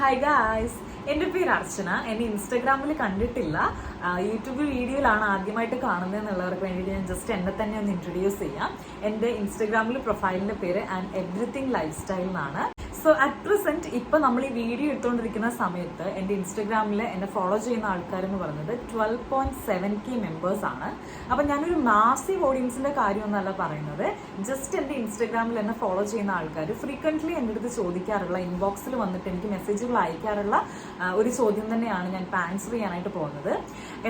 Hi guys എന്റെ പേര് അർച്ചന. എന്നെ ഇൻസ്റ്റാഗ്രാമിൽ കണ്ടിട്ടില്ല. യൂട്യൂബ് വീഡിയോയിലാണ് ആദ്യമായിട്ട് കാണുന്നത് എന്നുള്ളവർക്ക് വേണ്ടിയിട്ട് ഞാൻ ജസ്റ്റ് എന്നെ തന്നെ ഒന്ന് ഇൻട്രൊഡ്യൂസ് ചെയ്യാം. എന്റെ ഇൻസ്റ്റാഗ്രാമിൽ പ്രൊഫൈലിന്റെ പേര് ആൻഡ് എവറിത്തിങ് ലൈഫ് സ്റ്റൈൽ എന്നാണ്. സോ അറ്റ് പ്രസന്റ് ഇപ്പൊ നമ്മൾ ഈ വീഡിയോ എടുത്തുകൊണ്ടിരിക്കുന്ന സമയത്ത് എന്റെ ഇൻസ്റ്റഗ്രാമിൽ എന്നെ ഫോളോ ചെയ്യുന്ന ആൾക്കാർ എന്ന് പറയുന്നത് twelve point seven K members ആണ്. അപ്പൊ ഞാനൊരു മാസീവ് ഓഡിയൻസിന്റെ കാര്യമൊന്നല്ല പറയുന്നത്. ജസ്റ്റ് എന്റെ ഇൻസ്റ്റഗ്രാമിൽ എന്നെ ഫോളോ ചെയ്യുന്ന ആൾക്കാർ ഫ്രീക്വന്റ്ലി എന്റെ അടുത്ത് ചോദിക്കാറുള്ള ഇൻബോക്സിൽ വന്നിട്ട് എനിക്ക് മെസ്സേജുകൾ അയക്കാറുള്ള ഒരു ചോദ്യം തന്നെയാണ് ഞാൻ ഇപ്പൊ ആൻസർ ചെയ്യാനായിട്ട് പോകുന്നത്.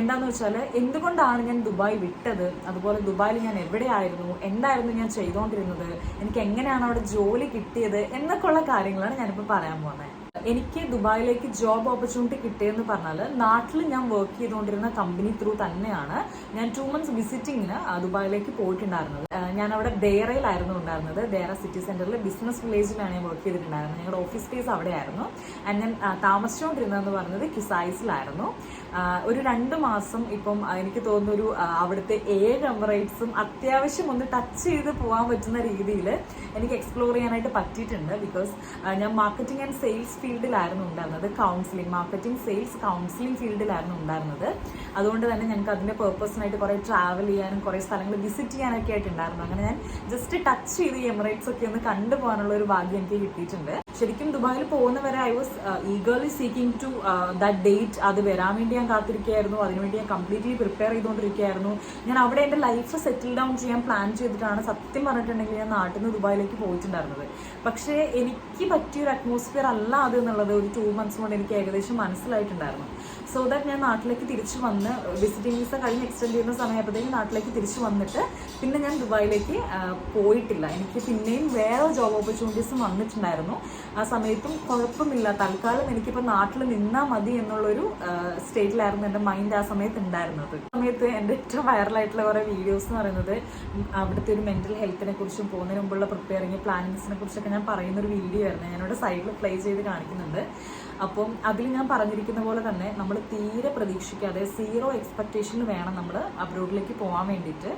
എന്താന്ന് വെച്ചാൽ എന്തുകൊണ്ടാണ് ഞാൻ ദുബായ് വിട്ടത്? അതുപോലെ ദുബായിൽ ഞാൻ എവിടെയായിരുന്നു? എന്തായിരുന്നു ഞാൻ ചെയ്തുകൊണ്ടിരുന്നത് എനിക്ക് എങ്ങനെയാണ് അവിടെ ജോലി കിട്ടിയത്? എന്നൊക്കെയുള്ള കാര്യങ്ങളാണ് ഞാനിപ്പോൾ പറയാൻ പോകുന്നത് എനിക്ക് ദുബായിലേക്ക് ജോബ് ഓപ്പർച്യൂണിറ്റി കിട്ടിയെന്ന് പറഞ്ഞാൽ നാട്ടിൽ ഞാൻ വർക്ക് ചെയ്തുകൊണ്ടിരുന്ന കമ്പനി ത്രൂ തന്നെയാണ് ഞാൻ ടു മന്ത്സ് വിസിറ്റിങ്ങിന് ദുബായിലേക്ക് പോയിട്ടുണ്ടായിരുന്നത്. ഞാൻ അവിടെ ദേറയിലായിരുന്നു ഉണ്ടായിരുന്നത്. ദേറ സിറ്റി സെന്ററിൽ ബിസിനസ് വില്ലേജിലാണ് ഞാൻ വർക്ക് ചെയ്തിട്ടുണ്ടായിരുന്നത്. ഞങ്ങളുടെ ഓഫീസ് സ്പേസ് അവിടെയായിരുന്നു. ആൻഡ് ഞാൻ താമസിച്ചുകൊണ്ടിരുന്നതെന്ന് പറഞ്ഞത് കിസായിസിലായിരുന്നു. ഒരു രണ്ട് മാസം ഇപ്പം എനിക്ക് തോന്നുന്നു ഒരു അവിടുത്തെ ഏഴ് എമറേറ്റ്സും അത്യാവശ്യം ഒന്ന് ടച്ച് ചെയ്ത് പോകാൻ പറ്റുന്ന രീതിയിൽ എനിക്ക് എക്സ്പ്ലോർ ചെയ്യാനായിട്ട് പറ്റിയിട്ടുണ്ട്. ബിക്കോസ് ഞാൻ മാർക്കറ്റിംഗ് ആൻഡ് സെയിൽസ് ഫീൽഡിലായിരുന്നു ഉണ്ടായിരുന്നത്. കൗൺസിലിംഗ് മാർക്കറ്റിംഗ് സെയിൽസ് കൗൺസിലിംഗ് ഫീൽഡിലായിരുന്നു ഉണ്ടായിരുന്നത്. അതുകൊണ്ട് തന്നെ ഞങ്ങൾക്ക് അതിന്റെ പേർപ്പസിനായിട്ട് കുറേ ട്രാവൽ ചെയ്യാനും കുറേ സ്ഥലങ്ങൾ വിസിറ്റ് ചെയ്യാനൊക്കെ ആയിട്ടുണ്ടായിരുന്നു അങ്ങനെ ഞാൻ ജസ്റ്റ് ടച്ച് ചെയ്ത് ഈ എമിറേറ്റ്സ് ഒക്കെ ഒന്ന് കണ്ടുപോകാനുള്ള ഒരു ഭാഗ്യം എനിക്ക് കിട്ടിയിട്ടുണ്ട്. ശരിക്കും ദുബായിൽ പോകുന്നവരെ I was eagerly seeking to that date അത് വരാൻ വേണ്ടി ഞാൻ കാത്തിരിക്കുകയായിരുന്നു. അതിനുവേണ്ടി ഞാൻ കംപ്ലീറ്റ്ലി പ്രിപ്പയർ ചെയ്തുകൊണ്ടിരിക്കുകയായിരുന്നു. ഞാൻ അവിടെ എന്റെ ലൈഫ് സെറ്റിൽ ഡൗൺ ചെയ്യാൻ പ്ലാൻ ചെയ്തിട്ടാണ് സത്യം പറഞ്ഞിട്ടുണ്ടെങ്കിൽ ഞാൻ നാട്ടിൽ നിന്ന് ദുബായിലേക്ക് പോയിട്ടുണ്ടായിരുന്നത്. പക്ഷേ എനിക്ക് പറ്റിയൊരു അറ്റ്മോസ്ഫിയർ അല്ല അത് എന്നുള്ളത് ഒരു ടു മന്ത്സ് കൊണ്ട് എനിക്ക് ഏകദേശം മനസ്സിലായിട്ടുണ്ടായിരുന്നു. സോ ദാറ്റ് ഞാൻ നാട്ടിലേക്ക് തിരിച്ചു വന്ന് വിസിറ്റിംഗ് വിസ കഴിഞ്ഞ് എക്സ്റ്റെൻഡ് ചെയ്യുന്ന സമയപ്പോഴത്തേക്കും നാട്ടിലേക്ക് തിരിച്ചു വന്നിട്ട് പിന്നെ ഞാൻ ദുബായിലേക്ക് ആ, പോയിട്ടില്ല. എനിക്ക് പിന്നെയും വേറെ ജോബ് ഓപ്പർച്യൂണിറ്റീസും വന്നിട്ടുണ്ടായിരുന്നു. ആ സമയത്തും കുഴപ്പമില്ല. തൽക്കാലം എനിക്കിപ്പോൾ നാട്ടിൽ നിന്നാൽ മതി എന്നുള്ളൊരു സ്റ്റേറ്റിലായിരുന്നു എന്റെ മൈൻഡ് ആ സമയത്ത് ഉണ്ടായിരുന്നത് സമയത്ത് എന്റെ ഏറ്റവും വൈറലായിട്ടുള്ള കുറേ വീഡിയോസ് എന്ന് പറയുന്നത് അവിടുത്തെ ഒരു മെന്റൽ ഹെൽത്തിനെ കുറിച്ചും പോകുന്നതിന് മുമ്പുള്ള പ്രിപ്പയറിങ് പ്ലാനിങ്സിനെ കുറിച്ചൊക്കെ ഞാൻ പറയുന്നൊരു വീഡിയോ ആയിരുന്നു. ഞാനിവിടെ സൈഡിൽ പ്ലേ ചെയ്ത് കാണിക്കുന്നുണ്ട്. അപ്പം അതിൽ ഞാൻ പറഞ്ഞിരിക്കുന്ന പോലെ തന്നെ നമ്മൾ തീരെ പ്രതീക്ഷിക്കാതെ സീറോ എക്സ്പെക്ടേഷനിൽ വേണം നമ്മൾ അബ്രോഡിലേക്ക് പോകാൻ വേണ്ടിയിട്ട്.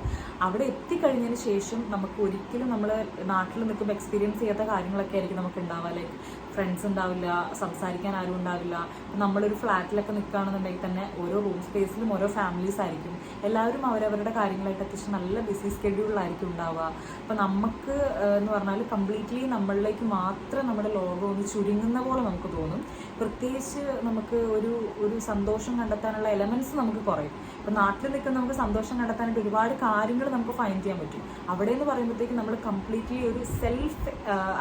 അവിടെ എത്തിക്കഴിഞ്ഞതിന് ശേഷം നമുക്ക് ഒരിക്കലും നമ്മൾ നാട്ടിൽ നിൽക്കുമ്പോൾ എക്സ്പീരിയൻസ് ചെയ്യാത്ത കാര്യങ്ങളൊക്കെ ആയിരിക്കും നമുക്ക് ഉണ്ടാവുക. ലൈക്ക് ഫ്രണ്ട്സ് ഉണ്ടാവില്ല സംസാരിക്കാൻ ആരും ഉണ്ടാവില്ല. നമ്മളൊരു ഫ്ലാറ്റിലൊക്കെ നിൽക്കുകയാണെന്നുണ്ടെങ്കിൽ തന്നെ ഓരോ റൂം സ്പേസിലും ഓരോ ഫാമിലീസ് ആയിരിക്കും. എല്ലാവരും അവരവരുടെ കാര്യങ്ങളായിട്ട് അത്യാവശ്യം നല്ല ബിസി സ്കെഡ്യൂളിലായിരിക്കും ഉണ്ടാവുക. അപ്പം നമുക്ക് എന്ന് പറഞ്ഞാൽ കംപ്ലീറ്റ്ലി നമ്മളിലേക്ക് മാത്രം നമ്മുടെ ലോകം ഒന്ന് ചുരുങ്ങുന്ന പോലെ നമുക്ക് തോന്നും. പ്രത്യേകിച്ച് നമുക്ക് ഒരു ഒരു സന്തോഷം കണ്ടെത്താനുള്ള എലമെന്റ്സ് നമുക്ക് കുറയും. ഇപ്പം നാട്ടിൽ നിൽക്കുന്ന നമുക്ക് സന്തോഷം കണ്ടെത്താനായിട്ട് ഒരുപാട് കാര്യങ്ങൾ നമുക്ക് ഫൈൻഡ് ചെയ്യാൻ പറ്റും. അവിടെ എന്ന് പറയുമ്പോഴത്തേക്ക് നമ്മൾ കംപ്ലീറ്റ്ലി ഒരു സെൽഫ്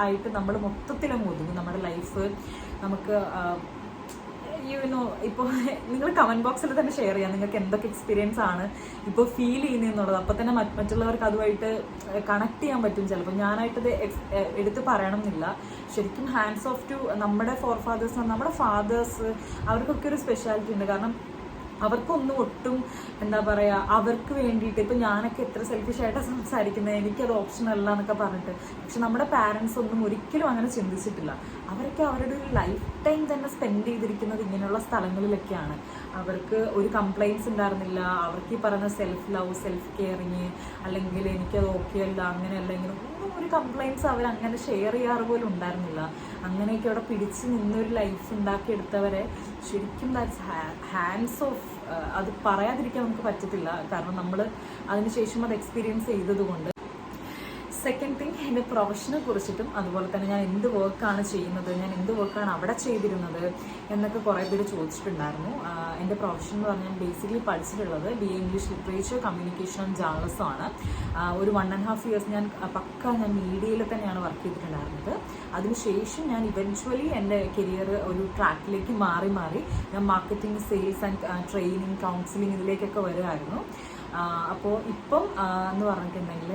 ആയിട്ട് നമ്മൾ മൊത്തത്തിലും ഒതുങ്ങും. നമ്മുടെ ലൈഫ് നമുക്ക് യു നോ ഇപ്പോൾ നിങ്ങൾ കമന്റ് ബോക്സിൽ തന്നെ ഷെയർ ചെയ്യാം. നിങ്ങൾക്ക് എന്തൊക്കെ എക്സ്പീരിയൻസ് ആണ് ഇപ്പോൾ ഫീൽ ചെയ്യുന്നതെന്നുള്ളത്. അപ്പോൾ തന്നെ മറ്റുള്ളവർക്ക് അതുമായിട്ട് കണക്ട് ചെയ്യാൻ പറ്റും ചിലപ്പോൾ. ഞാനായിട്ടത് എടുത്ത് പറയണം എന്നില്ല ശരിക്കും ഹാൻഡ്സ് ഓഫ് ടു നമ്മുടെ ഫോർ ഫാദേഴ്സ് നമ്മുടെ ഫാദേഴ്സ് അവർക്കൊക്കെ ഒരു സ്പെഷ്യാലിറ്റി ഉണ്ട്. കാരണം അവർക്കൊന്നും ഒട്ടും എന്താ പറയുക അവർക്ക് വേണ്ടിയിട്ട് ഇപ്പം ഞാനൊക്കെ എത്ര സെൽഫിഷ് ആയിട്ടാണ് സംസാരിക്കുന്നത് എനിക്കത് ഓപ്ഷൻ അല്ല എന്നൊക്കെ പറഞ്ഞിട്ട്. പക്ഷെ നമ്മുടെ പാരൻസ് ഒന്നും ഒരിക്കലും അങ്ങനെ ചിന്തിച്ചിട്ടില്ല. അവരൊക്കെ അവരുടെ ഒരു ലൈഫ് ടൈം തന്നെ സ്പെൻഡ് ചെയ്തിരിക്കുന്നത് ഇങ്ങനെയുള്ള സ്ഥലങ്ങളിലൊക്കെയാണ്. അവർക്ക് ഒരു കംപ്ലയിൻസ് ഉണ്ടായിരുന്നില്ല. അവർക്ക് ഈ പറയുന്ന സെൽഫ് ലവ് സെൽഫ് കെയറിങ് അല്ലെങ്കിൽ എനിക്കത് ഓക്കെ അല്ല അങ്ങനെ ഇങ്ങനെ ഒന്നും ഒരു കംപ്ലയിൻസ് അവർ അങ്ങനെ ഷെയർ ചെയ്യാറ് പോലും ഉണ്ടായിരുന്നില്ല. അങ്ങനെയൊക്കെ അവിടെ പിടിച്ച് നിന്നൊരു ലൈഫ് ഉണ്ടാക്കിയെടുത്തവരെ ശരിക്കും ദാറ്റ്സ് ഹാൻഡ്സ് ഓഫ് അത് പറയാതിരിക്കാൻ നമുക്ക് പറ്റത്തില്ല. കാരണം നമ്മൾ അതിനുശേഷം അത് എക്സ്പീരിയൻസ് ചെയ്തത് കൊണ്ട് സെക്കൻഡ് തിങ് എന്റെ പ്രൊഫഷനെ കുറിച്ചിട്ടും അതുപോലെ തന്നെ ഞാൻ എന്ത് വർക്കാണ് ചെയ്യുന്നത് ഞാൻ എന്ത് വർക്കാണ് അവിടെ ചെയ്തിരുന്നത് എന്നൊക്കെ കുറേ പേര് ചോദിച്ചിട്ടുണ്ടായിരുന്നു. എന്റെ പ്രൊഫഷൻ എന്ന് പറഞ്ഞാൽ ബേസിക്കലി പഠിച്ചിട്ടുള്ളത് B A English literature communication and journalism ആണ്. ഒരു വൺ ആൻഡ് ഹാഫ് ഇയേഴ്സ് ഞാൻ പക്ക ഞാൻ മീഡിയയിൽ തന്നെയാണ് വർക്ക് ചെയ്തിട്ടുണ്ടായിരുന്നത്. അതിനുശേഷം ഞാൻ ഇവൻച്വലി എന്റെ കരിയർ ഒരു ട്രാക്കിലേക്ക് മാറി മാറി ഞാൻ marketing sales and training counselling ഇതിലേക്കൊക്കെ വരുമായിരുന്നു അപ്പോൾ ഇപ്പം എന്ന് പറഞ്ഞിട്ടുണ്ടെങ്കിൽ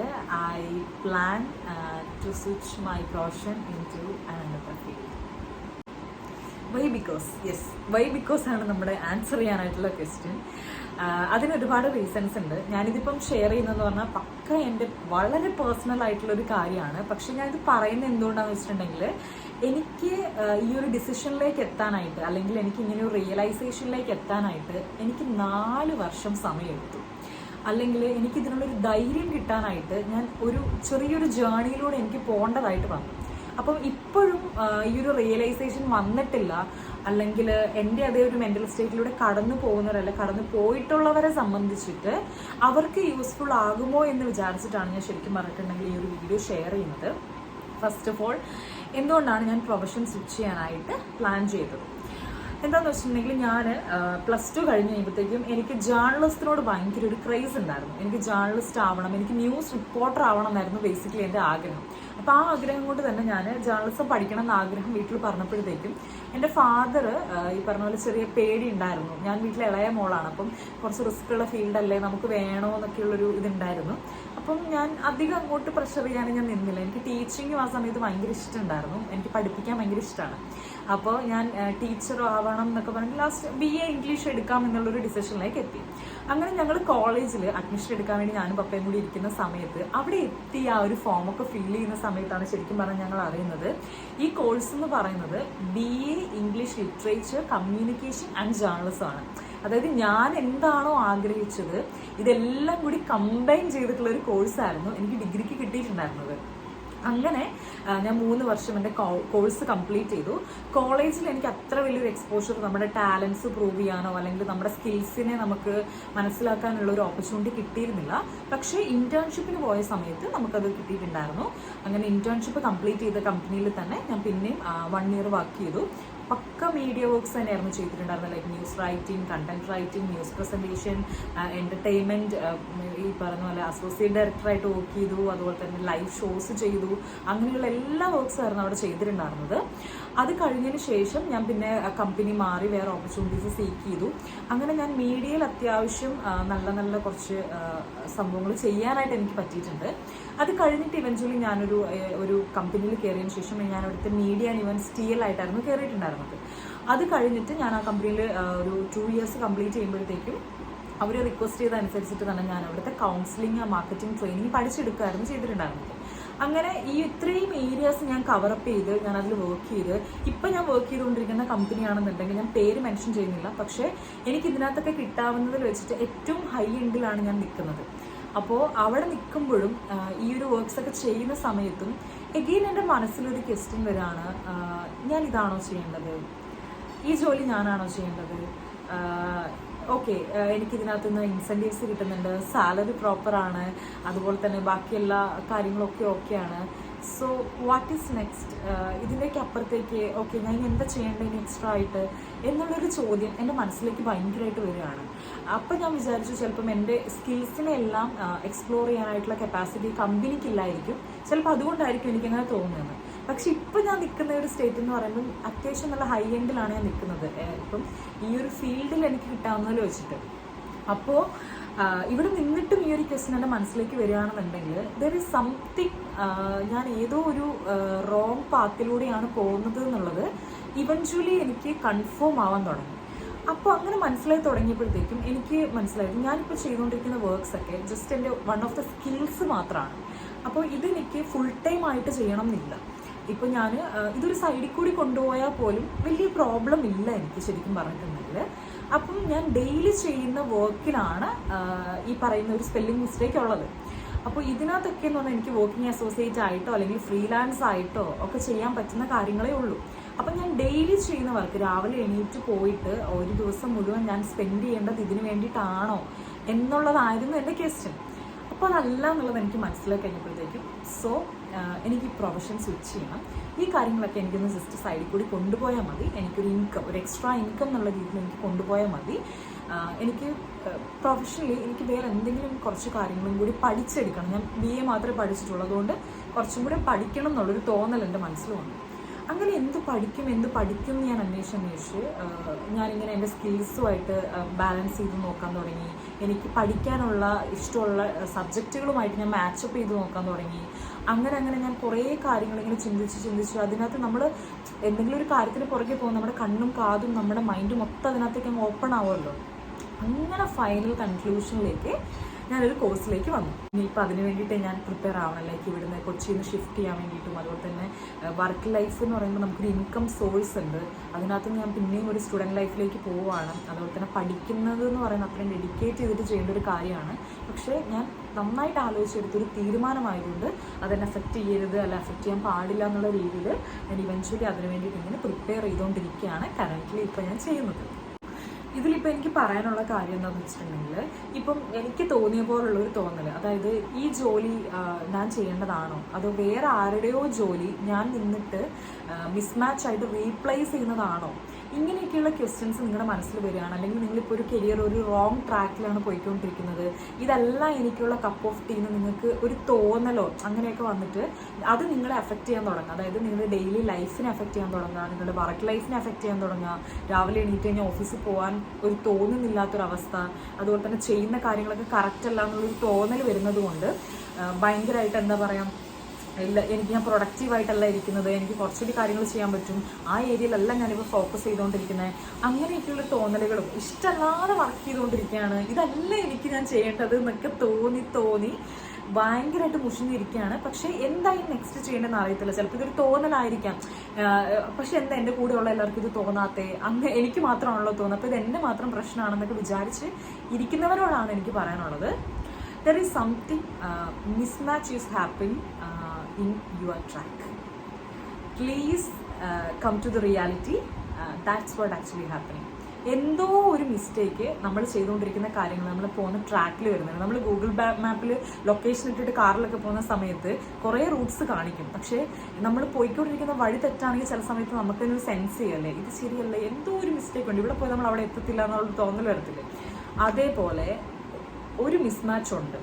I plan to switch my profession into field why because yes why because ആണ് നമ്മുടെ ആൻസർ ചെയ്യാനായിട്ടുള്ള ക്വസ്റ്റ്യൻ അതിന് ഒരുപാട് റീസൺസ് ഉണ്ട്. ഞാനിതിപ്പം ഷെയർ ചെയ്യുന്നതെന്ന് പറഞ്ഞാൽ പക്ക എന്റെ വളരെ പേഴ്സണൽ ആയിട്ടുള്ള ഒരു കാര്യമാണ്. പക്ഷെ ഞാനിത് പറയുന്നത് എന്തുകൊണ്ടാണെന്ന് വെച്ചിട്ടുണ്ടെങ്കിൽ എനിക്ക് ഈ ഒരു ഡിസിഷനിലേക്ക് എത്താനായിട്ട് അല്ലെങ്കിൽ എനിക്ക് ഇങ്ങനെ ഒരു റിയലൈസേഷനിലേക്ക് എത്താനായിട്ട് എനിക്ക് നാല് വർഷം സമയമെടുത്തു. അല്ലെങ്കിൽ എനിക്ക് ഇതിനുള്ളൊരു ധൈര്യം കിട്ടാനായിട്ട് ഞാൻ ഒരു ചെറിയൊരു ജേണിയിലൂടെ എനിക്ക് പോകേണ്ടതായിട്ട് വന്നു. അപ്പം ഇപ്പോഴും ഈ ഒരു റിയലൈസേഷൻ വന്നിട്ടില്ല. അല്ലെങ്കിൽ എന്റെ അതേ ഒരു മെന്റൽ സ്റ്റേറ്റിലൂടെ കടന്നു പോകുന്നവരല്ല കടന്നു പോയിട്ടുള്ളവരെ സംബന്ധിച്ചിട്ട് അവർക്ക് യൂസ്ഫുൾ ആകുമോ എന്ന് വിചാരിച്ചിട്ടാണ് ഞാൻ ശരിക്കും പറഞ്ഞിട്ടുണ്ടെങ്കിൽ ഈ ഒരു വീഡിയോ ഷെയർ ചെയ്യുന്നത്. ഫസ്റ്റ് ഓഫ് ഓൾ എന്തുകൊണ്ടാണ് ഞാൻ പ്രൊഫഷൻ സ്വിച്ച് ചെയ്യാനായിട്ട് പ്ലാൻ ചെയ്തത്? എന്താണെന്ന് വെച്ചിട്ടുണ്ടെങ്കിൽ ഞാൻ പ്ലസ് ടു കഴിഞ്ഞ് കഴിയുമ്പോഴത്തേക്കും എനിക്ക് ജേർണലിസ്റ്റിനോട് ഭയങ്കര ഒരു ക്രേസ് ഉണ്ടായിരുന്നു. എനിക്ക് ജേർണലിസ്റ്റ് ആവണം എനിക്ക് ന്യൂസ് റിപ്പോർട്ടർ ആവണം എന്നായിരുന്നു ബേസിക്കലി എന്റെ ആഗ്രഹം. അപ്പോൾ ആ ആഗ്രഹം കൊണ്ട് തന്നെ ഞാൻ ജേർണലിസം പഠിക്കണം എന്ന ആഗ്രഹം വീട്ടിൽ പറഞ്ഞപ്പോഴത്തേക്കും എന്റെ ഫാദർ ഈ പറഞ്ഞ പോലെ ചെറിയ പേടി ഉണ്ടായിരുന്നു. ഞാൻ വീട്ടിലെ ഇളയ മോളാണ് അപ്പം കുറച്ച് റിസ്ക് ഉള്ള ഫീൽഡല്ലേ നമുക്ക് വേണോ എന്നൊക്കെയുള്ളൊരു ഇതുണ്ടായിരുന്നു. അപ്പം ഞാൻ അധികം അങ്ങോട്ട് പ്രഷർ ചെയ്യാനും ഞാൻ നിന്നില്ല. എനിക്ക് ടീച്ചിങ് ആ സമയത്ത് ഭയങ്കര ഇഷ്ടമുണ്ടായിരുന്നു. എനിക്ക് പഠിപ്പിക്കാൻ ഭയങ്കര ഇഷ്ടമാണ്. അപ്പോൾ ഞാൻ ടീച്ചർ ആവണം എന്നൊക്കെ പറഞ്ഞ് ലാസ്റ്റ് ബി എ ഇംഗ്ലീഷ് എടുക്കാം എന്നുള്ളൊരു ഡിസിഷനിലേക്ക് എത്തി. അങ്ങനെ ഞങ്ങൾ കോളേജിൽ അഡ്മിഷൻ എടുക്കാൻ വേണ്ടി ഞാനും പപ്പയും കൂടി ഇരിക്കുന്ന സമയത്ത് അവിടെ എത്തി ആ ഒരു ഫോമൊക്കെ ഫിൽ ചെയ്യുന്ന സമയത്താണ് ശരിക്കും പറഞ്ഞാൽ ഞങ്ങൾ അറിയുന്നത്. ഈ കോഴ്സ് എന്ന് പറയുന്നത് B A English literature communication and journalism ആണ്. അതായത് ഞാൻ എന്താണോ ആഗ്രഹിച്ചത് ഇതെല്ലാം കൂടി കമ്പൈൻ ചെയ്തിട്ടുള്ള ഒരു കോഴ്സായിരുന്നു എനിക്ക് ഡിഗ്രിക്ക് കിട്ടിയിട്ടുണ്ടായിരുന്നത്. അങ്ങനെ ഞാൻ മൂന്ന് വർഷം എന്റെ കോഴ്സ് കംപ്ലീറ്റ് ചെയ്തു. കോളേജിൽ എനിക്ക് അത്ര വലിയൊരു എക്സ്പോഷർ നമ്മുടെ ടാലൻസ് പ്രൂവ് ചെയ്യാനോ അല്ലെങ്കിൽ നമ്മുടെ സ്കിൽസിനെ നമുക്ക് മനസ്സിലാക്കാനുള്ള ഒരു ഓപ്പർച്യൂണിറ്റി കിട്ടിയിരുന്നില്ല. പക്ഷേ ഇന്റേൺഷിപ്പിന് പോയ സമയത്ത് നമുക്കത് കിട്ടിയിട്ടുണ്ടായിരുന്നു. അങ്ങനെ ഇന്റേൺഷിപ്പ് കംപ്ലീറ്റ് ചെയ്ത കമ്പനിയിൽ തന്നെ ഞാൻ പിന്നെയും വൺ ഇയർ വർക്ക് ചെയ്തു. പക്ക മീഡിയ വർക്ക്സ് തന്നെയായിരുന്നു ചെയ്തിട്ടുണ്ടായിരുന്നത്. Like news writing content writing news presentation entertainment ഈ പറഞ്ഞ പോലെ അസോസിയേറ്റ് ഡയറക്ടറായിട്ട് വർക്ക് ചെയ്തു. അതുപോലെ തന്നെ ലൈവ് ഷോസ് ചെയ്തു. അങ്ങനെയുള്ള എല്ലാ വർക്ക്സ് ആയിരുന്നു അവിടെ ചെയ്തിട്ടുണ്ടായിരുന്നത്. അത് കഴിഞ്ഞതിന് ശേഷം ഞാൻ പിന്നെ കമ്പനി മാറി വേറെ ഓപ്പർച്യൂണിറ്റീസ് സീക്ക് ചെയ്തു. അങ്ങനെ ഞാൻ മീഡിയയിൽ അത്യാവശ്യം നല്ല നല്ല കുറച്ച് സംഭവങ്ങൾ ചെയ്യാനായിട്ട് എനിക്ക് പറ്റിയിട്ടുണ്ട്. അത് കഴിഞ്ഞിട്ട് ഇവൻച്വലി ഞാനൊരു ഒരു കമ്പനിയിൽ കയറിയതിന് ശേഷം ഞാൻ അവിടുത്തെ മീഡിയ ആൻഡ് ഇവൻസ് സ്റ്റീൽ ആയിട്ടായിരുന്നു കയറിയിട്ടുണ്ടായിരുന്നത്. അത് കഴിഞ്ഞിട്ട് ഞാൻ ആ കമ്പനിയിൽ ഒരു ടു ഇയേഴ്സ് കംപ്ലീറ്റ് ചെയ്യുമ്പോഴത്തേക്കും അവർ റിക്വസ്റ്റ് ചെയ്ത അനുസരിച്ചിട്ട് തന്നെ ഞാൻ അവിടുത്തെ കൗൺസിലിംഗ് മാർക്കറ്റിംഗ് ട്രെയിനിങ് പഠിച്ചെടുക്കുകയായിരുന്നു ചെയ്തിട്ടുണ്ടായിരുന്നത്. അങ്ങനെ ഈ ഇത്രയും ഏരിയാസ് ഞാൻ കവറപ്പ് ചെയ്ത് ഞാൻ അതിൽ വർക്ക് ചെയ്ത് ഇപ്പം ഞാൻ വർക്ക് ചെയ്തുകൊണ്ടിരിക്കുന്ന കമ്പനി കമ്പനിയാണെന്നുണ്ടെങ്കിൽ ഞാൻ പേര് മെൻഷൻ ചെയ്യുന്നില്ല. പക്ഷേ എനിക്ക് ഇതിനകത്തൊക്കെ കിട്ടാവുന്നതിൽ വെച്ചിട്ട് ഏറ്റവും ഹൈ എൻഡിലാണ് ഞാൻ നിൽക്കുന്നത്. അപ്പോൾ അവിടെ നിൽക്കുമ്പോഴും ഈ ഒരു വർക്ക്സ് ഒക്കെ ചെയ്യുന്ന സമയത്തും എഗെയിൻ എന്റെ മനസ്സിലൊരു ക്വസ്റ്റ്യൻ വരാണ്. ഞാൻ ഇതാണോ ചെയ്യേണ്ടത്? ഈ ജോലി ഞാനാണോ ചെയ്യേണ്ടത്? ഓക്കെ എനിക്ക് ഇതിനകത്ത് നിന്ന് ഇൻസെന്റീവ്സ് കിട്ടുന്നുണ്ട് സാലറി പ്രോപ്പറാണ് അതുപോലെ തന്നെ ബാക്കിയെല്ലാ കാര്യങ്ങളൊക്കെ ഓക്കെയാണ് സോ വാട്ട് ഈസ് നെക്സ്റ്റ് ഇതിന്റെയൊക്കെ അപ്പുറത്തേക്ക് ഓക്കെ ഞാൻ എന്താ ചെയ്യേണ്ടത് എക്സ്ട്രാ ആയിട്ട്? എന്നുള്ളൊരു ചോദ്യം എന്റെ മനസ്സിലേക്ക് ഭയങ്കരമായിട്ട് വരികയാണ്. അപ്പം ഞാൻ വിചാരിച്ചു ചിലപ്പം എന്റെ സ്കിൽസിനെ എല്ലാം എക്സ്പ്ലോർ ചെയ്യാനായിട്ടുള്ള കപ്പാസിറ്റി കമ്പനിക്കില്ലായിരിക്കും ചിലപ്പോൾ അതുകൊണ്ടായിരിക്കും എനിക്കങ്ങനെ തോന്നുന്നത്. പക്ഷെ ഇപ്പം ഞാൻ നിൽക്കുന്ന ഒരു സ്റ്റേറ്റ് എന്ന് പറയുമ്പോൾ അത്യാവശ്യം നല്ല ഹൈ എൻഡിലാണ് ഞാൻ നിൽക്കുന്നത്. ഇപ്പം ഈ ഒരു ഫീൽഡിൽ എനിക്ക് കിട്ടാവുന്നതിൽ വെച്ചിട്ട്. അപ്പോൾ ഇവിടെ നിന്നിട്ടും ഈ ഒരു ക്വസ്റ്റ്യൻ എന്റെ മനസ്സിലേക്ക് വരികയാണെന്നുണ്ടെങ്കിൽ ദർ ഇസ് സംതിങ് ഞാൻ ഏതോ ഒരു റോങ് പാത്തിലൂടെയാണ് പോകുന്നത് എന്നുള്ളത് ഇവൻച്വലി എനിക്ക് കൺഫേം ആവാൻ തുടങ്ങി. അപ്പോൾ അങ്ങനെ മനസ്സിലായി തുടങ്ങിയപ്പോഴത്തേക്കും എനിക്ക് മനസ്സിലായത് ഞാനിപ്പോൾ ചെയ്തുകൊണ്ടിരിക്കുന്ന വർക്ക്സ് ഒക്കെ ജസ്റ്റ് എന്റെ വൺ ഓഫ് ദ സ്കിൽസ് മാത്രമാണ് അപ്പോൾ ഇതെനിക്ക് ഫുൾ ടൈം ആയിട്ട് ചെയ്യണം എന്നില്ല. ഇപ്പോൾ ഞാൻ ഇതൊരു സൈഡിൽ കൂടി കൊണ്ടുപോയാൽ പോലും വലിയ പ്രോബ്ലം ഇല്ല എനിക്ക് ശരിക്കും പറഞ്ഞിട്ടുണ്ടെങ്കിൽ അപ്പം ഞാൻ ഡെയിലി ചെയ്യുന്ന വർക്കിലാണ് ഈ പറയുന്ന ഒരു സ്പെല്ലിംഗ് മിസ്റ്റേക്ക് ഉള്ളത്. അപ്പോൾ ഇതിനകത്തൊക്കെ എന്ന് പറഞ്ഞാൽ എനിക്ക് വർക്കിംഗ് അസോസിയേറ്റ് ആയിട്ടോ അല്ലെങ്കിൽ ഫ്രീലാൻസ് ആയിട്ടോ ഒക്കെ ചെയ്യാൻ പറ്റുന്ന കാര്യങ്ങളേ ഉള്ളൂ. അപ്പം ഞാൻ ഡെയിലി ചെയ്യുന്ന വർക്ക് രാവിലെ എണീറ്റ് പോയിട്ട് ഒരു ദിവസം മുഴുവൻ ഞാൻ സ്പെൻഡ് ചെയ്യേണ്ടത് ഇതിന് വേണ്ടിയിട്ടാണോ എന്നുള്ളതായിരുന്നു എന്റെ ക്വസ്റ്റ്യൻ അപ്പോൾ അതല്ല എന്നുള്ളത് എനിക്ക് മനസ്സിലാക്കി കഴിഞ്ഞപ്പോഴത്തേക്കും സോ എനിക്ക് പ്രൊഫഷൻ സ്വിച്ച് ചെയ്യണം. ഈ കാര്യങ്ങളൊക്കെ എനിക്കൊന്ന് ജസ്റ്റ് സൈഡിൽ കൂടി കൊണ്ടുപോയാൽ മതി. എനിക്കൊരു ഇൻകം ഒരു എക്സ്ട്രാ ഇൻകം എന്നുള്ള രീതിയിൽ എനിക്ക് കൊണ്ടുപോയാൽ മതി. എനിക്ക് പ്രൊഫഷണലി എനിക്ക് വേറെ എന്തെങ്കിലും കുറച്ച് കാര്യങ്ങളും കൂടി പഠിച്ചെടുക്കണം. ഞാൻ ബി എ മാത്രമേ പഠിച്ചിട്ടുള്ളൂ. അതുകൊണ്ട് കുറച്ചും കൂടി പഠിക്കണം എന്നുള്ളൊരു തോന്നൽ എന്റെ മനസ്സിലുണ്ട് അങ്ങനെ എന്ത് പഠിക്കും എന്ത് പഠിക്കും എന്ന് ഞാൻ അന്വേഷിച്ച് അന്വേഷിച്ച് ഞാനിങ്ങനെ എന്റെ സ്കിൽസുമായിട്ട് ബാലൻസ് ചെയ്ത് നോക്കാൻ തുടങ്ങി. എനിക്ക് പഠിക്കാനുള്ള ഇഷ്ടമുള്ള സബ്ജക്റ്റുകളുമായിട്ട് ഞാൻ മാച്ചപ്പ് ചെയ്ത് നോക്കാൻ തുടങ്ങി. അങ്ങനെ അങ്ങനെ ഞാൻ കുറേ കാര്യങ്ങൾ ഇങ്ങനെ ചിന്തിച്ച് ചിന്തിച്ചു അതിനകത്ത് നമ്മൾ എന്തെങ്കിലും ഒരു കാര്യത്തിന് പുറകെ പോകും നമ്മുടെ കണ്ണും കാതും നമ്മുടെ മൈൻഡും മൊത്തം അതിനകത്തേക്ക് ഓപ്പൺ ആവുമല്ലോ. അങ്ങനെ ഫൈനൽ കൺക്ലൂഷനിലേക്ക് ഞാനൊരു കോഴ്സിലേക്ക് വന്നു. ഇനിയിപ്പോൾ അതിന് വേണ്ടിയിട്ട് ഞാൻ പ്രിപ്പയർ ആവണം. ലൈക്ക് ഇവിടുന്ന് കൊച്ചിയിൽ നിന്ന് ഷിഫ്റ്റ് ചെയ്യാൻ വേണ്ടിയിട്ടും അതുപോലെ തന്നെ വർക്ക് ലൈഫ് എന്ന് പറയുമ്പോൾ നമുക്കൊരു ഇൻകം സോഴ്സ് ഉണ്ട്. അതിനകത്ത് ഞാൻ പിന്നെയും ഒരു സ്റ്റുഡന്റ് ലൈഫിലേക്ക് പോവുകയാണ്. അതുപോലെ തന്നെ പഠിക്കുന്നത് എന്ന് പറയുന്നത് അത്രയും ഡെഡിക്കേറ്റ് ചെയ്തിട്ട് ചെയ്യേണ്ട ഒരു കാര്യമാണ്. പക്ഷേ ഞാൻ നന്നായിട്ട് ആലോചിച്ചെടുത്തൊരു തീരുമാനമായതുകൊണ്ട് അതെന്നെ അഫക്റ്റ് ചെയ്യരുത് അല്ല അഫക്റ്റ് ചെയ്യാൻ പാടില്ല എന്നുള്ള രീതിയിൽ ഞാൻ ഇവൻച്വലി അതിന് വേണ്ടിയിട്ട് ഇങ്ങനെ പ്രിപ്പയർ ചെയ്തുകൊണ്ടിരിക്കുകയാണ് കറക്റ്റ്ലി ഇപ്പോൾ ഞാൻ ചെയ്യുന്നത്. ഇതിലിപ്പോൾ എനിക്ക് പറയാനുള്ള കാര്യം എന്താണെന്ന് വെച്ചിട്ടുണ്ടെങ്കിൽ ഇപ്പം എനിക്ക് തോന്നിയ പോലുള്ള ഒരു തോന്നൽ അതായത് ഈ ജോലി ഞാൻ ചെയ്യേണ്ടതാണോ? അതോ വേറെ ആരുടെയോ ജോലി ഞാൻ നിന്നിട്ട് മിസ്മാച്ച് ആയിട്ട് റീപ്ലേസ് ചെയ്യുന്നതാണോ? ഇങ്ങനെയൊക്കെയുള്ള ക്വസ്റ്റ്യൻസ് നിങ്ങളുടെ മനസ്സിൽ വരികയാണ്. അല്ലെങ്കിൽ നിങ്ങളിപ്പോൾ ഒരു കരിയർ ഒരു റോങ് ട്രാക്കിലാണ് പോയിക്കൊണ്ടിരിക്കുന്നത്. ഇതല്ല എനിക്കുള്ള കപ്പ് ഓഫ് ടീ എന്ന് നിങ്ങൾക്ക് ഒരു തോന്നലോ അങ്ങനെയൊക്കെ വന്നിട്ട് അത് നിങ്ങളെ എഫക്റ്റ് ചെയ്യാൻ തുടങ്ങുക. അതായത് നിങ്ങളുടെ ഡെയിലി ലൈഫിനെ എഫക്റ്റ് ചെയ്യാൻ തുടങ്ങുക. നിങ്ങളുടെ വർക്ക് ലൈഫിനെ എഫക്റ്റ് ചെയ്യാൻ തുടങ്ങുക. രാവിലെ എണീറ്റ് കഴിഞ്ഞാൽ ഓഫീസിൽ പോകാൻ ഒരു തോന്നുന്നില്ലാത്തൊരവസ്ഥ. അതുപോലെ തന്നെ ചെയ്യുന്ന കാര്യങ്ങളൊക്കെ കറക്റ്റ് അല്ല എന്നുള്ളൊരു തോന്നൽ വരുന്നത് കൊണ്ട് ഭയങ്കരമായിട്ട് എന്താ പറയുക ഇല്ല എനിക്ക് ഞാൻ പ്രൊഡക്റ്റീവായിട്ടല്ല ഇരിക്കുന്നത്. എനിക്ക് കുറച്ചുകൂടി കാര്യങ്ങൾ ചെയ്യാൻ പറ്റും. ആ ഏരിയയിലല്ല ഞാനിപ്പോൾ ഫോക്കസ് ചെയ്തുകൊണ്ടിരിക്കുന്നത് അങ്ങനെയൊക്കെയുള്ള തോന്നലുകളും ഇഷ്ടമല്ലാതെ വർക്ക് ചെയ്തുകൊണ്ടിരിക്കുകയാണ് ഇതല്ല എനിക്ക് ഞാൻ ചെയ്യേണ്ടത് എന്നൊക്കെ തോന്നി തോന്നി. ഭയങ്കരമായിട്ട് മുഷിഞ്ഞിരിക്കുകയാണ് പക്ഷേ എന്തായാലും നെക്സ്റ്റ് ചെയ്യേണ്ടതെന്ന് അറിയത്തില്ല. ചിലപ്പോൾ ഇതൊരു തോന്നലായിരിക്കാം. പക്ഷെ എന്താ എന്റെ കൂടെയുള്ള എല്ലാവർക്കും ഇത് തോന്നാത്തേ? അങ്ങ് എനിക്ക് മാത്രമാണല്ലോ തോന്നുന്നത്. അപ്പോൾ ഇത് എന്റെ മാത്രം പ്രശ്നമാണെന്നൊക്കെ വിചാരിച്ച് ഇരിക്കുന്നവരോടാണ് എനിക്ക് പറയാനുള്ളത്. There is something mismatch is happening in your track please come to the reality that's what actually happening എന്തോ ഒരു മിസ്റ്റേക്ക് നമ്മൾ ചെയ്തുകൊണ്ടിരിക്കുന്ന കാര്യങ്ങൾ നമ്മൾ പോകുന്ന ട്രാക്കിൽ വരുന്നത്. നമ്മൾ ഗൂഗിൾ മാപ്പിൽ ലൊക്കേഷൻ ഇട്ടിട്ട് കാറിലൊക്കെ പോകുന്ന സമയത്ത് കുറേ റൂട്ട്സ് കാണിക്കും. പക്ഷേ നമ്മൾ പോയിക്കൊണ്ടിരിക്കുന്ന വഴി തെറ്റാണെങ്കിൽ ചില സമയത്ത് നമുക്കതിനൊരു സെൻസ് ചെയ്യല്ലേ? ഇത് ശരിയല്ലേ? എന്തോ ഒരു മിസ്റ്റേക്ക് ഉണ്ട്. ഇവിടെ പോയി നമ്മൾ അവിടെ എത്തത്തില്ല എന്നുള്ള തോന്നൽ വരത്തില്ലേ? അതേപോലെ ഒരു മിസ്മാച്ച് ഉണ്ട്.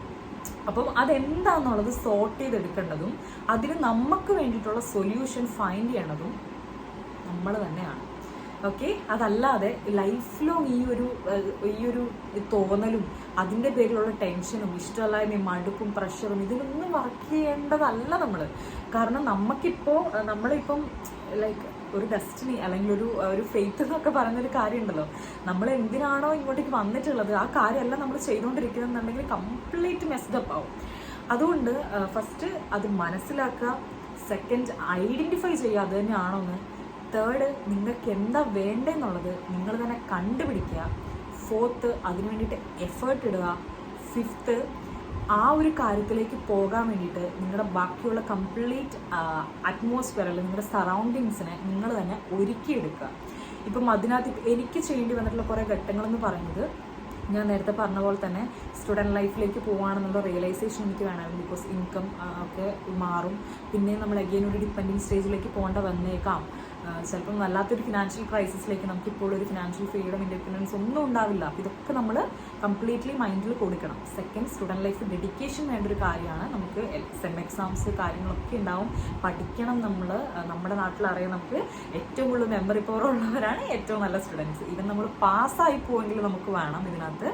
അപ്പം അതെന്താണെന്നുള്ളത് സോർട്ട് ചെയ്തെടുക്കേണ്ടതും അതിന് നമുക്ക് വേണ്ടിയിട്ടുള്ള സൊല്യൂഷൻ ഫൈൻഡ് ചെയ്യണതും നമ്മൾ തന്നെയാണ്. ഓക്കെ അതല്ലാതെ ലൈഫ് ലോങ് ഈ ഒരു ഈ ഒരു തോന്നലും അതിന്റെ പേരിലുള്ള ടെൻഷനും ഇഷ്ടമല്ലായ്മയും മടുപ്പും പ്രഷറും ഇതിലൊന്നും വർക്ക് ചെയ്യേണ്ടതല്ല നമ്മൾ കാരണം നമുക്കിപ്പോൾ നമ്മളിപ്പം ലൈക്ക് ഒരു ഡെസ്റ്റിനി അല്ലെങ്കിൽ ഒരു ഒരു ഫെയ്ത്ത് എന്നൊക്കെ പറയുന്നൊരു കാര്യമുണ്ടല്ലോ. നമ്മൾ എന്തിനാണോ ഇങ്ങോട്ടേക്ക് വന്നിട്ടുള്ളത്? ആ കാര്യമല്ല നമ്മൾ ചെയ്തുകൊണ്ടിരിക്കുന്നതെന്നുണ്ടെങ്കിൽ കംപ്ലീറ്റ് മെസ്ഡപ്പ് ആവും. അതുകൊണ്ട് ഫസ്റ്റ് അത് മനസ്സിലാക്കുക. സെക്കൻഡ് ഐഡന്റിഫൈ ചെയ്യുക അത് തന്നെയാണോ എന്ന്. തേർഡ് നിങ്ങൾക്ക് എന്താ വേണ്ടെന്നുള്ളത് നിങ്ങൾ തന്നെ കണ്ടുപിടിക്കുക. ഫോർത്ത് അതിന് വേണ്ടിയിട്ട് എഫേർട്ട് ഇടുക. ഫിഫ്ത്ത് ആ ഒരു കാര്യത്തിലേക്ക് പോകാൻ വേണ്ടിയിട്ട് നിങ്ങളുടെ ബാക്കിയുള്ള കംപ്ലീറ്റ് അറ്റ്മോസ്ഫിയർ അല്ലെങ്കിൽ നിങ്ങളുടെ സറൗണ്ടിങ്സിനെ നിങ്ങൾ തന്നെ ഒരുക്കിയെടുക്കുക. ഇപ്പം അതിനകത്ത് എനിക്ക് ചെയ്യേണ്ടി വന്നിട്ടുള്ള കുറേ ഘട്ടങ്ങളെന്ന് പറയുന്നത് ഞാൻ നേരത്തെ പറഞ്ഞ പോലെ തന്നെ സ്റ്റുഡന്റ് ലൈഫിലേക്ക് പോവുകയാണെന്നുള്ള റിയലൈസേഷൻ എനിക്ക് വേണമായിരുന്നു. ബിക്കോസ് ഇൻകം ഒക്കെ മാറും. പിന്നെ നമ്മൾ അഗെയിൻ ഒരു ഡിപ്പെൻഡിങ് സ്റ്റേജിലേക്ക് പോകേണ്ട വന്നേക്കാം. ചിലപ്പം വല്ലാത്തൊരു ഫിനാൻഷ്യൽ ക്രൈസിസിലേക്ക് നമുക്കിപ്പോൾ ഒരു ഫിനാൻഷ്യൽ ഫ്രീഡം ഇൻഡിപെൻഡൻസ് ഒന്നും ഉണ്ടാവില്ല. അപ്പോൾ ഇതൊക്കെ നമ്മൾ കംപ്ലീറ്റ്ലി മൈൻഡിൽ കൊടുക്കണം. സെക്കൻഡ് സ്റ്റുഡന്റ് ലൈഫ് ഡെഡിക്കേഷൻ വേണ്ട ഒരു കാര്യമാണ്. നമുക്ക് സെം എക്സാംസ് കാര്യങ്ങളൊക്കെ ഉണ്ടാവും. പഠിക്കണം നമ്മൾ നമ്മുടെ നാട്ടിൽ അറിയാം നമുക്ക് ഏറ്റവും കൂടുതൽ മെമ്മറി പവർ ഉള്ളവരാണ് ഏറ്റവും നല്ല സ്റ്റുഡൻസ് ഈവൻ നമ്മൾ പാസ്സായി പോയെങ്കിൽ നമുക്ക് വേണം ഇതിനകത്ത്.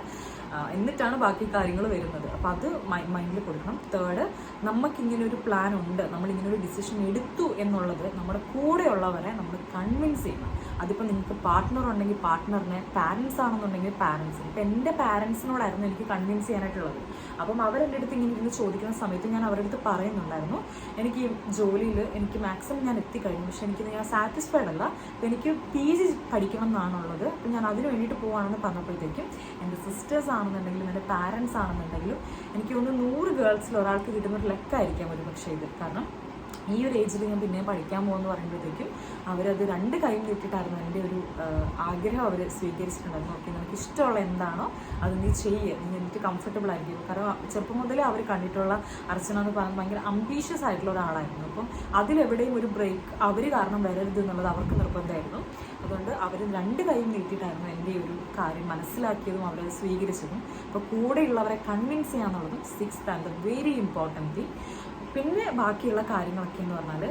എന്നിട്ടാണ് ബാക്കി കാര്യങ്ങൾ വരുന്നത്. അപ്പോൾ അത് മൈൻഡിൽ കൊടുക്കണം. തേർഡ് നമുക്കിങ്ങനെ ഒരു പ്ലാൻ ഉണ്ട്. നമ്മളിങ്ങനെ ഒരു ഡിസിഷൻ എടുത്തു എന്നുള്ളത് നമ്മുടെ കൂടെയുള്ളവരെ നമ്മൾ കൺവിൻസ് ചെയ്യണം. അതിപ്പോൾ നിങ്ങൾക്ക് പാർട്ട്ണർ ഉണ്ടെങ്കിൽ പാർട്ട്ണറിനെ പാരൻസ് ആണെന്നുണ്ടെങ്കിൽ പാരൻസിന് ഇപ്പം എന്റെ പാരൻസിനോടായിരുന്നു എനിക്ക് കൺവിൻസ് ചെയ്യാനായിട്ടുള്ളത്. അപ്പം അവരെന്റെ അടുത്ത് ഇങ്ങനെ ഇരുന്ന് ചോദിക്കുന്ന സമയത്ത് ഞാൻ അവരുടെ അടുത്ത് പറയുന്നുണ്ടായിരുന്നു. എനിക്ക് ജോലിയിൽ എനിക്ക് മാക്സിമം ഞാൻ എത്തിക്കഴിഞ്ഞു. പക്ഷെ എനിക്ക് ഞാൻ സാറ്റിസ്ഫൈഡ് അല്ല. അപ്പം എനിക്ക് പി ജി പഠിക്കണം എന്നാണുള്ളത് അപ്പം ഞാൻ അതിന് വേണ്ടിയിട്ട് പോവാണെന്ന് പറഞ്ഞപ്പോഴത്തേക്കും എന്റെ സിസ്റ്റേഴ്സ് ആണെന്നുണ്ടെങ്കിലും എന്റെ പാരൻസ് ആണെന്നുണ്ടെങ്കിലും എനിക്ക് ഒന്ന് നൂറ് ഗേൾസിൽ ഒരാൾക്ക് കിട്ടുന്ന ഒരു ലെക്കായിരിക്കാം ഒരു പക്ഷേ ഇത്. കാരണം ഈ ഒരു ഏജിൽ ഞാൻ പിന്നെ പഠിക്കാൻ പോകുമെന്ന് പറയുമ്പോഴത്തേക്കും അവരത് രണ്ട് കൈയും കിട്ടിയിട്ടായിരുന്നു എന്റെ ഒരു ആഗ്രഹം അവർ സ്വീകരിച്ചിട്ടുണ്ടായിരുന്നു. ഓക്കെ നിനക്ക് ഇഷ്ടമുള്ള എന്താണോ അത് നീ ചെയ്യുക നീ എനിക്ക് കംഫർട്ടബിൾ ആയിരിക്കും. കാരണം ചെറുപ്പം മുതലേ അവർ കണ്ടിട്ടുള്ള അർച്ചന എന്ന് പറയുന്നത് ഭയങ്കര അംബീഷ്യസ് ആയിട്ടുള്ള ഒരാളായിരുന്നു. അപ്പം അതിലെവിടെയും ഒരു ബ്രേക്ക് അവർ കാരണം വരരുത് എന്നുള്ളത് അവർക്ക് നിർബന്ധമായിരുന്നു. അതുകൊണ്ട് അവർ രണ്ട് കൈയും നീട്ടിയിട്ടായിരുന്നു എന്റെ ഒരു കാര്യം മനസ്സിലാക്കിയതും അവരത് സ്വീകരിച്ചതും. അപ്പോൾ കൂടെയുള്ളവരെ convince ചെയ്യാന്നുള്ളതും six and very important thing പിന്നെ ബാക്കിയുള്ള കാര്യങ്ങളൊക്കെ എന്ന് പറഞ്ഞാൽ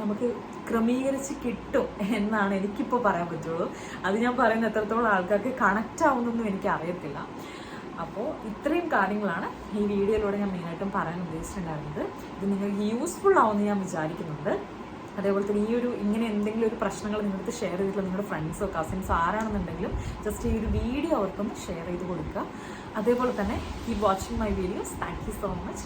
നമുക്ക് ക്രമീകരിച്ച് കിട്ടും എന്നാണ് എനിക്കിപ്പോൾ പറയാൻ പറ്റുള്ളൂ. അത് ഞാൻ പറയുന്ന എത്രത്തോളം ആൾക്കാർക്ക് കണക്റ്റ് ആവുന്നൊന്നും എനിക്ക് അറിയത്തില്ല അപ്പോൾ ഇത്രയും കാര്യങ്ങളാണ് ഈ വീഡിയോയിലൂടെ ഞാൻ മെയിനായിട്ടും പറയാൻ ഉദ്ദേശിച്ചിട്ടുണ്ടായിരുന്നത്. ഇത് നിങ്ങൾക്ക് യൂസ്ഫുൾ ആവുമെന്ന് ഞാൻ വിചാരിക്കുന്നുണ്ട്. അതേപോലെ തന്നെ ഈ ഒരു ഇങ്ങനെ എന്തെങ്കിലും ഒരു പ്രശ്നങ്ങൾ നിങ്ങൾക്ക് ഷെയർ ചെയ്തിട്ടുള്ള നിങ്ങളുടെ ഫ്രണ്ട്സോ കസിൻസ് ആരാണെന്നുണ്ടെങ്കിലും ജസ്റ്റ് ഈ ഒരു വീഡിയോ അവർക്കൊന്ന് ഷെയർ ചെയ്ത് കൊടുക്കുക. അതേപോലെ തന്നെ keep watching my videos thank you so much